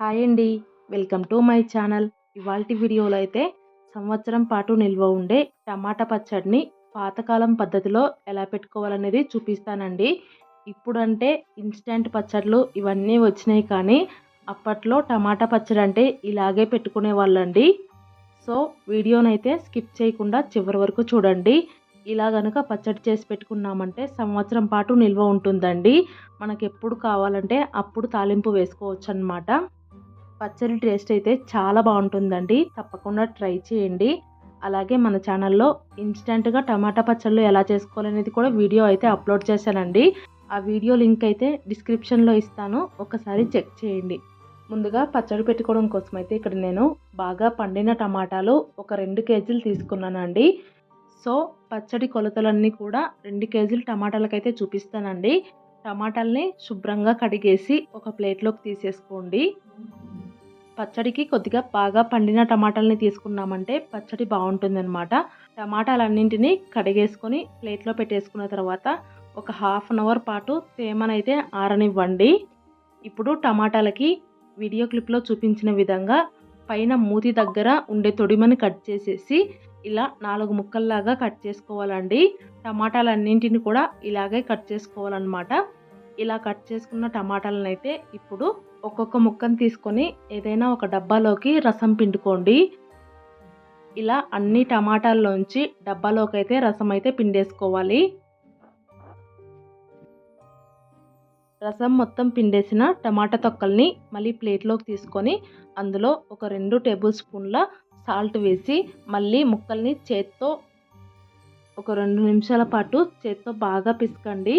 Hi అండి. Welcome to my channel. ఇవాల్టి వీడియోలో అయితే సంవత్సరం పాటు నిల్వ ఉండే టమాటా పచ్చడిని పాతకాలం పద్ధతిలో ఎలా పెట్టుకోవాలనేది చూపిస్తానండి. ఇప్పుడంటే ఇన్స్టెంట్ పచ్చళ్ళు ఇవన్నీ వచ్చినాయి కానీ అప్పట్లో టమాటా పచ్చడి అంటే ఇలాగే పెట్టుకునే వాళ్ళండి. సో వీడియోనైతే స్కిప్ చేయకుండా చివరి వరకు చూడండి. ఇలా గనుక పచ్చడి చేసి పెట్టుకున్నామంటే సంవత్సరం పాటు నిల్వ ఉంటుందండి. మనకి ఎప్పుడు కావాలంటే అప్పుడు తాలింపు వేసుకోవచ్చు అనమాట పచ్చడి టేస్ట్ అయితే చాలా బాగుంటుందండి. తప్పకుండా ట్రై చేయండి. అలాగే మన ఛానల్లో ఇన్స్టెంట్గా టమాటా పచ్చళ్ళు ఎలా చేసుకోవాలనేది కూడా వీడియో అయితే అప్లోడ్ చేశానండి. ఆ వీడియో లింక్ అయితే డిస్క్రిప్షన్లో ఇస్తాను. ఒకసారి చెక్ చేయండి. ముందుగా పచ్చడి పెట్టుకోవడం కోసం అయితే ఇక్కడ నేను బాగా పండిన టమాటాలు ఒక రెండు కేజీలు తీసుకున్నానండి. సో పచ్చడి కొలతలన్నీ కూడా రెండు కేజీలు టమాటాలకైతే చూపిస్తానండి. టమాటాలని శుభ్రంగా కడిగేసి ఒక ప్లేట్లోకి తీసేసుకోండి. పచ్చడికి కొద్దిగా బాగా పండిన టమాటాలని తీసుకున్నామంటే పచ్చడి బాగుంటుంది అనమాట టమాటాలన్నింటినీ కడిగేసుకొని ప్లేట్లో పెట్టేసుకున్న తర్వాత ఒక హాఫ్ అన్ అవర్ పాటు తేమనైతే ఆరనివ్వండి. ఇప్పుడు టమాటాలకి వీడియో క్లిప్లో చూపించిన విధంగా పైన మూతి దగ్గర ఉండే తొడిమని కట్ చేసేసి ఇలా నాలుగు ముక్కల్లాగా కట్ చేసుకోవాలండి. టమాటాలన్నింటిని కూడా ఇలాగే కట్ చేసుకోవాలన్నమాట. ఇలా కట్ చేసుకున్న టమాటాలను అయితే ఇప్పుడు ఒక్కొక్క ముక్కను తీసుకొని ఏదైనా ఒక డబ్బాలోకి రసం పిండుకోండి. ఇలా అన్ని టమాటాల్లోంచి డబ్బాలోకి అయితే రసం అయితే పిండేసుకోవాలి. రసం మొత్తం పిండేసిన టమాటా తొక్కల్ని మళ్ళీ ప్లేట్లోకి తీసుకొని అందులో ఒక రెండు టేబుల్ స్పూన్ల సాల్ట్ వేసి మళ్ళీ ముక్కల్ని చేత్తో ఒక రెండు నిమిషాల పాటు చేత్తో బాగా పిసకండి.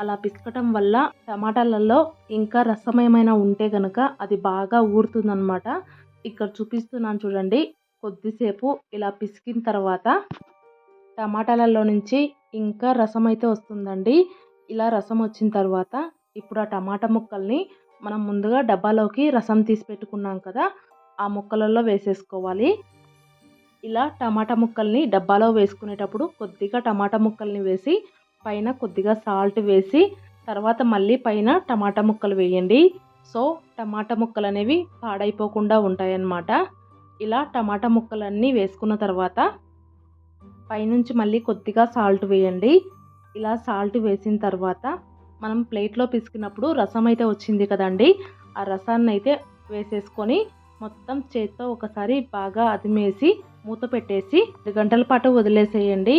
అలా పిసకటం వల్ల టమాటాలలో ఇంకా రసం ఏమైనా ఉంటే కనుక అది బాగా ఊరుతుందనమాట ఇక్కడ చూపిస్తున్నాను చూడండి. కొద్దిసేపు ఇలా పిసికిన తర్వాత టమాటాలలో నుంచి ఇంకా రసం అయితే వస్తుందండి. ఇలా రసం వచ్చిన తర్వాత ఇప్పుడు ఆ టమాటా ముక్కల్ని మనం ముందుగా డబ్బాలోకి రసం తీసి పెట్టుకున్నాం కదా ఆ ముక్కలలో వేసేసుకోవాలి. ఇలా టమాటా ముక్కల్ని డబ్బాలో వేసుకునేటప్పుడు కొద్దిగా టమాటా ముక్కల్ని వేసి పైన కొద్దిగా సాల్ట్ వేసి తర్వాత మళ్ళీ పైన టమాటా ముక్కలు వేయండి. సో టమాటా ముక్కలు అనేవి పాడైపోకుండా ఉంటాయన్నమాట. ఇలా టమాటా ముక్కలన్నీ వేసుకున్న తర్వాత పైనుంచి మళ్ళీ కొద్దిగా సాల్ట్ వేయండి. ఇలా సాల్ట్ వేసిన తర్వాత మనం ప్లేట్లో పిసికినప్పుడు రసం అయితే వచ్చింది కదండి. ఆ రసాన్ని అయితే వేసేసుకొని మొత్తం చేత్తో ఒకసారి బాగా అదిమేసి మూత పెట్టేసి రెండు గంటల పాటు వదిలేసేయండి.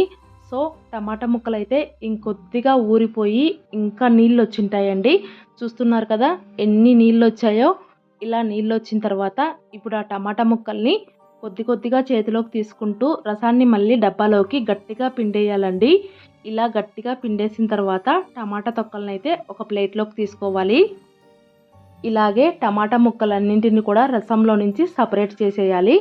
సో టమాటా ముక్కలు అయితే ఇంకొద్దిగా ఊరిపోయి ఇంకా నీళ్ళు వచ్చింటాయండి చూస్తున్నారు కదా ఎన్ని నీళ్ళు వచ్చాయో ఇలా నీళ్ళు వచ్చిన తర్వాత ఇప్పుడు ఆ టమాటా ముక్కల్ని కొద్ది కొద్దిగా చేతిలోకి తీసుకుంటూ రసాన్ని మళ్ళీ డబ్బాలోకి గట్టిగా పిండేయాలండి. ఇలా గట్టిగా పిండేసిన తర్వాత టమాటా తొక్కలను అయితే ఒక ప్లేట్లోకి తీసుకోవాలి. ఇలాగే టమాటా ముక్కలన్నింటిని కూడా రసంలో నుంచి సపరేట్ చేసేయాలి.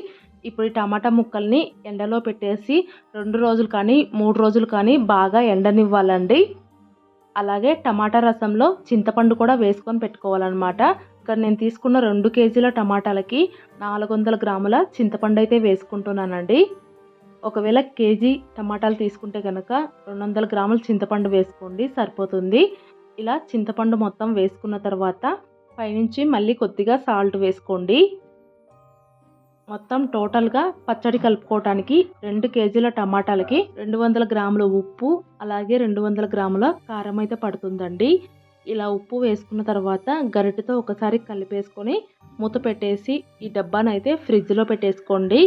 ఇప్పుడు ఈ టమాటా ముక్కల్ని ఎండలో పెట్టేసి రెండు రోజులు కానీ మూడు రోజులు కానీ బాగా ఎండనివ్వాలండి. అలాగే టమాటా రసంలో చింతపండు కూడా వేసుకొని పెట్టుకోవాలన్నమాట. ఇక్కడ నేను తీసుకున్న రెండు కేజీల టమాటాలకి నాలుగు వందల గ్రాముల చింతపండు అయితే వేసుకుంటున్నానండి. ఒకవేళ కేజీ టమాటాలు తీసుకుంటే కనుక రెండు వందల గ్రాముల చింతపండు వేసుకోండి సరిపోతుంది. ఇలా చింతపండు మొత్తం వేసుకున్న తర్వాత పైనుంచి మళ్ళీ కొద్దిగా సాల్ట్ వేసుకోండి. మొత్తం టోటల్గా పచ్చడి కలుపుకోవటానికి రెండు కేజీల టమాటాలకి రెండు వందల గ్రాముల ఉప్పు అలాగే రెండు వందల గ్రాముల కారం అయితే పడుతుందండి. ఇలా ఉప్పు వేసుకున్న తర్వాత గరిటెతో ఒకసారి కలిపేసుకొని మూత పెట్టేసి ఈ డబ్బాను అయితే ఫ్రిడ్జ్లో పెట్టేసుకోండి.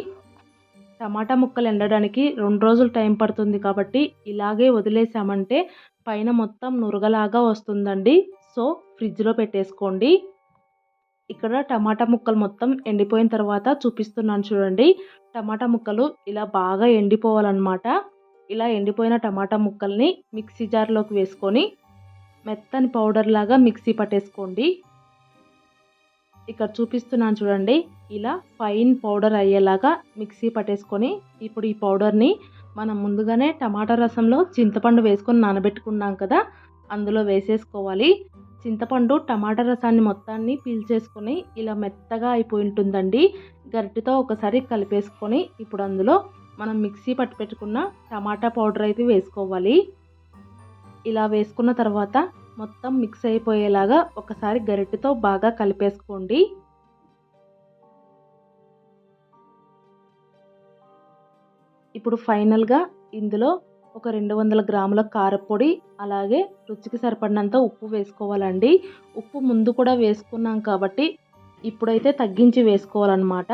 టమాటా ముక్కలు ఎండడానికి రెండు రోజులు టైం పడుతుంది కాబట్టి ఇలాగే వదిలేసామంటే పైన మొత్తం నురగలాగా వస్తుందండి. సో ఫ్రిడ్జ్లో పెట్టేసుకోండి. ఇక్కడ టమాటా ముక్కలు మొత్తం ఎండిపోయిన తర్వాత చూపిస్తున్నాను చూడండి. టమాటా ముక్కలు ఇలా బాగా ఎండిపోవాలన్నమాట. ఇలా ఎండిపోయిన టమాటా ముక్కల్ని మిక్సీ జార్లోకి వేసుకొని మెత్తని పౌడర్ లాగా మిక్సీ పట్టేసుకోండి. ఇక్కడ చూపిస్తున్నాను చూడండి. ఇలా ఫైన్ పౌడర్ అయ్యేలాగా మిక్సీ పట్టేసుకొని ఇప్పుడు ఈ పౌడర్ని మనం ముందుగానే టమాటా రసంలో చింతపండు వేసుకొని నానబెట్టుకున్నాం కదా అందులో వేసేసుకోవాలి. చింతపండు టమాటా రసాన్ని మొత్తాన్ని పీల్చేసుకొని ఇలా మెత్తగా అయిపోయి ఉంటుందండి గరిటెతో ఒకసారి కలిపేసుకొని ఇప్పుడు అందులో మనం మిక్సీ పట్టు పెట్టుకున్న టమాటా పౌడర్ అయితే వేసుకోవాలి. ఇలా వేసుకున్న తర్వాత మొత్తం మిక్స్ అయిపోయేలాగా ఒకసారి గరిటెతో బాగా కలిపేసుకోండి. ఇప్పుడు ఫైనల్గా ఇందులో ఒక రెండు వందల గ్రాముల కారపొడి అలాగే రుచికి సరిపడినంత ఉప్పు వేసుకోవాలండి. ఉప్పు ముందు కూడా వేసుకున్నాం కాబట్టి ఇప్పుడైతే తగ్గించి వేసుకోవాలన్నమాట.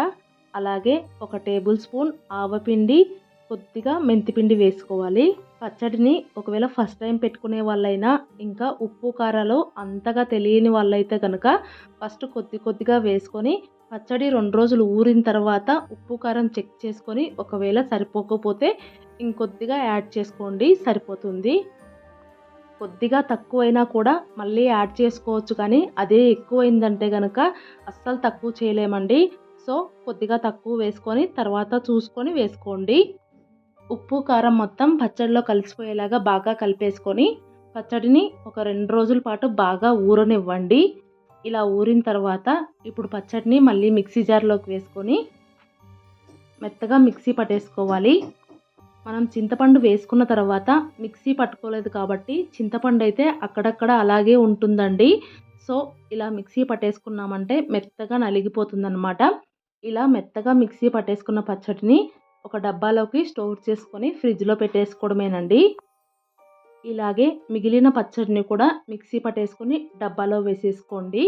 అలాగే ఒక టేబుల్ స్పూన్ ఆవపిండి కొద్దిగా మెంతిపిండి వేసుకోవాలి. పచ్చడిని ఒకవేళ ఫస్ట్ టైం పెట్టుకునే వాళ్ళైనా ఇంకా ఉప్పు కారాలు అంతగా తెలియని వాళ్ళైతే కనుక ఫస్ట్ కొద్ది కొద్దిగా వేసుకొని పచ్చడి రెండు రోజులు ఊరిన తర్వాత ఉప్పు కారం చెక్ చేసుకొని ఒకవేళ సరిపోకపోతే ఇంకొద్దిగా యాడ్ చేసుకోండి సరిపోతుంది. కొద్దిగా తక్కువైనా కూడా మళ్ళీ యాడ్ చేసుకోవచ్చు కానీ అదే ఎక్కువైందంటే కనుక అస్సలు తక్కువ చేయలేమండి. సో కొద్దిగా తక్కువ వేసుకొని తర్వాత చూసుకొని వేసుకోండి. ఉప్పు కారం మొత్తం పచ్చడిలో కలిసిపోయేలాగా బాగా కలిపేసుకొని పచ్చడిని ఒక రెండు రోజుల పాటు బాగా ఊరనివ్వండి. ఇలా ఊరిన తర్వాత ఇప్పుడు పచ్చడిని మళ్ళీ మిక్సీ జార్లోకి వేసుకొని మెత్తగా మిక్సీ పట్టేసుకోవాలి. మనం చింతపండు వేసుకున్న తర్వాత మిక్సీ పట్టుకోలేదు కాబట్టి చింతపండు అయితే అక్కడక్కడ అలాగే ఉంటుందండి. సో ఇలా మిక్సీ పట్టేసుకున్నామంటే మెత్తగా నలిగిపోతుందన్నమాట. ఇలా మెత్తగా మిక్సీ పట్టేసుకున్న పచ్చడిని ఒక డబ్బాలోకి స్టోర్ చేసుకొని ఫ్రిడ్జ్లో పెట్టేసుకోవడమేనండి. ఇలాగే మిగిలిన పచ్చడిని కూడా మిక్సీ పట్టేసుకొని డబ్బాలో వేసేసుకోండి.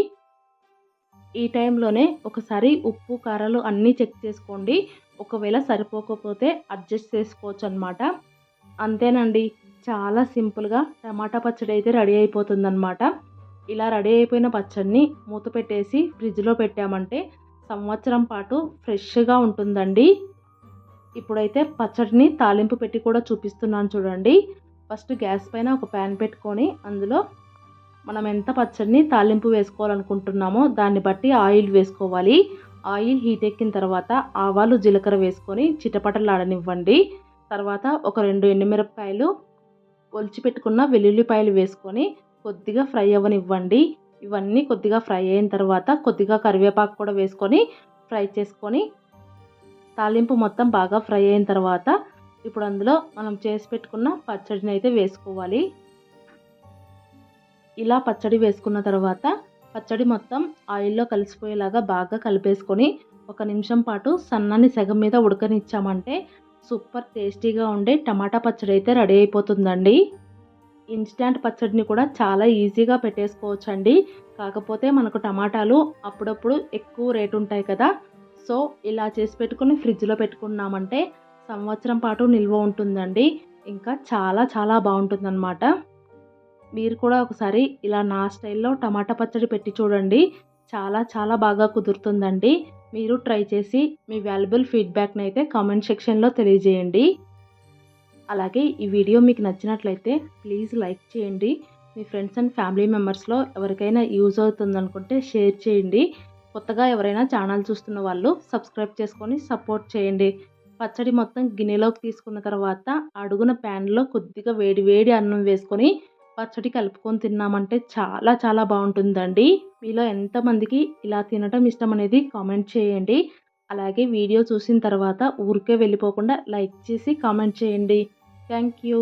ఈ టైంలోనే ఒకసారి ఉప్పు కారాలు అన్నీ చెక్ చేసుకోండి. ఒకవేళ సరిపోకపోతే అడ్జస్ట్ చేసుకోవచ్చు అనమాట అంతేనండి చాలా సింపుల్గా టమాటా పచ్చడి అయితే రెడీ అయిపోతుందన్నమాట ఇలా రెడీ అయిపోయిన పచ్చడిని మూత పెట్టేసి ఫ్రిడ్జ్లో పెట్టామంటే సంవత్సరం పాటు ఫ్రెష్గా ఉంటుందండి. ఇప్పుడైతే పచ్చడిని తాలింపు పెట్టి కూడా చూపిస్తున్నాను చూడండి. ఫస్ట్ గ్యాస్ పైన ఒక ప్యాన్ పెట్టుకొని అందులో మనం ఎంత పచ్చడిని తాలింపు వేసుకోవాలనుకుంటున్నామో దాన్ని బట్టి ఆయిల్ వేసుకోవాలి. ఆయిల్ హీట్ ఎక్కిన తర్వాత ఆవాలు జీలకర్ర వేసుకొని చిటపటలాడనివ్వండి. తర్వాత ఒక రెండు ఎండుమిరపకాయలు ఒలిచి పెట్టుకున్న వెల్లుల్లిపాయలు వేసుకొని కొద్దిగా ఫ్రై అవ్వనివ్వండి. ఇవన్నీ కొద్దిగా ఫ్రై అయిన తర్వాత కొద్దిగా కరివేపాకు కూడా వేసుకొని ఫ్రై చేసుకొని తాలింపు మొత్తం బాగా ఫ్రై అయిన తర్వాత ఇప్పుడు అందులో మనం చేసి పెట్టుకున్న పచ్చడిని అయితే వేసుకోవాలి. ఇలా పచ్చడి వేసుకున్న తర్వాత పచ్చడి మొత్తం ఆయిల్లో కలిసిపోయేలాగా బాగా కలిపేసుకొని ఒక నిమిషం పాటు సన్నని సెగం మీద ఉడకనిచ్చామంటే సూపర్ టేస్టీగా ఉండే టమాటా పచ్చడి అయితే రెడీ అయిపోతుందండి. ఇన్స్టాంట్ పచ్చడిని కూడా చాలా ఈజీగా పెట్టేసుకోవచ్చండి. కాకపోతే మనకు టమాటాలు అప్పుడప్పుడు ఎక్కువ రేటు ఉంటాయి కదా. సో ఇలా చేసి పెట్టుకుని ఫ్రిడ్జ్లో పెట్టుకున్నామంటే సంవత్సరం పాటు నిల్వ ఉంటుందండి. ఇంకా చాలా చాలా బాగుంటుందన్నమాట. మీరు కూడా ఒకసారి ఇలా నా స్టైల్లో టమాటా పచ్చడి పెట్టి చూడండి. చాలా చాలా బాగా కుదురుతుందండి. మీరు ట్రై చేసి మీ వాల్యుబుల్ ఫీడ్బ్యాక్ని అయితే కామెంట్ సెక్షన్లో తెలియజేయండి. అలాగే ఈ వీడియో మీకు నచ్చినట్లయితే ప్లీజ్ లైక్ చేయండి. మీ ఫ్రెండ్స్ అండ్ ఫ్యామిలీ మెంబర్స్లో ఎవరికైనా యూజ్ అవుతుందనుకుంటే షేర్ చేయండి. కొత్తగా ఎవరైనా ఛానల్ చూస్తున్న వాళ్ళు సబ్స్క్రైబ్ చేసుకొని సపోర్ట్ చేయండి. పచ్చడి మొత్తం గిన్నెలోకి తీసుకున్న తర్వాత అడుగున ప్యాన్లో కొద్దిగా వేడి వేడి అన్నం వేసుకొని పచ్చడి కలుపుకొని తిన్నామంటే చాలా చాలా బాగుంటుందండి. మీలో ఎంతమందికి ఇలా తినటం ఇష్టం అనేది కామెంట్ చేయండి. అలాగే వీడియో చూసిన తర్వాత ఊరికే వెళ్ళిపోకుండా లైక్ చేసి కామెంట్ చేయండి. Thank you.